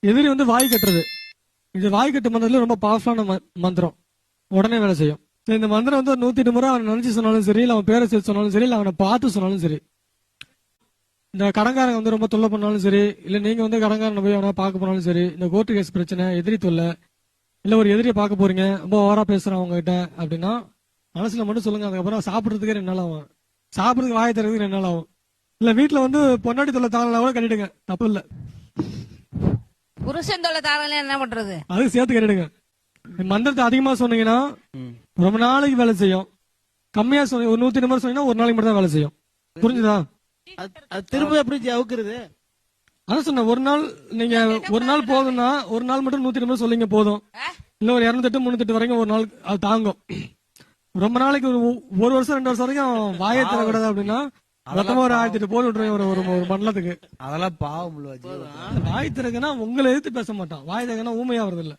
எதிரி வந்து வாய் கட்டுறது. இது வாய் கட்டு மந்திரத்துல ரொம்ப பவர்ஃபுல்லான ம- மந்திரம். உடனே வேலை செய்யும். இந்த மந்திரம் வந்து ஒரு நூத்தி எட்டு முறை அவன் நினைச்சு சொன்னாலும் சரி இல்லை அவன் பேரை சேர்த்து சொன்னாலும் சரி இல்லை அவனை பார்த்து சொன்னாலும் சரி. இந்த கடங்காரங்க வந்து ரொம்ப தொல்லை பண்ணாலும் சரி இல்லை நீங்க வந்து கடங்காரனை போய் அவனா பார்க்க போனாலும் சரி இந்த கோர்ட்டு கேஸ் பிரச்சனை எதிரி தொல்லை இல்லை ஒரு எதிரியை பார்க்க போறீங்க ரொம்ப ஓவரா பேசுகிறான் அவங்க கிட்ட அப்படின்னா மனசுல மட்டும் சொல்லுங்க அதுக்கப்புறம் சாப்பிட்றதுக்கே ரெண்டு நாள் ஆகும். சாப்பிடுறதுக்கு வாயை தரதுக்கு ரெண்டு நாள் ஆகும். இல்லை வீட்டில் வந்து பொன்னாடி தொல்லை தாங்கலாம் கூட கட்டிடுங்க தப்பு இல்லை. புருஷன் தொல்லை தாரல என்ன பண்றது? அதுக்கு சேர்த்து கட்டிடுங்க. மந்திரத்தை அதிகமா சொன்னீங்கன்னா ரொம்ப நாளைக்கு வேலை செய்யும். கம்மியா சொன்னீங்க ஒரு நூத்தி நம்பர் சொன்னீங்கன்னா ஒரு நாளைக்கு மட்டும் தான் வேலை செய்யும். புரிஞ்சுதா? அது- அது திரும்ப எப்படி அவுக்குறது? அதான் சொன்னேன் ஒரு நாள் நீங்க ஒரு நாள் போதும்னா ஒரு நாள் மட்டும் நூத்தி நம்பர் சொல்லிங்க போதும். இல்ல ஒரு இருநூத்தெட்டு முன்னூத்தெட்டு வரைக்கும் ஒரு நாள் அது தாங்கும். ரொம்ப நாளைக்கு ஒரு ஒரு வருஷம் ரெண்டு வருஷம் வரைக்கும் வாயை தரக்கூடாது அப்படின்னா மொத்தமா ஒரு ஆயிரத்தி எட்டு போட்டு விட்டுருவேன் ஒரு ஒரு ஒரு மண்டலத்துக்கு. அதெல்லாம் பாவம் வாய் திறக்குன்னா உங்களை எதிர்த்து பேச மாட்டான். வாய் திறக்குன்னா ஊமையா வருது இல்ல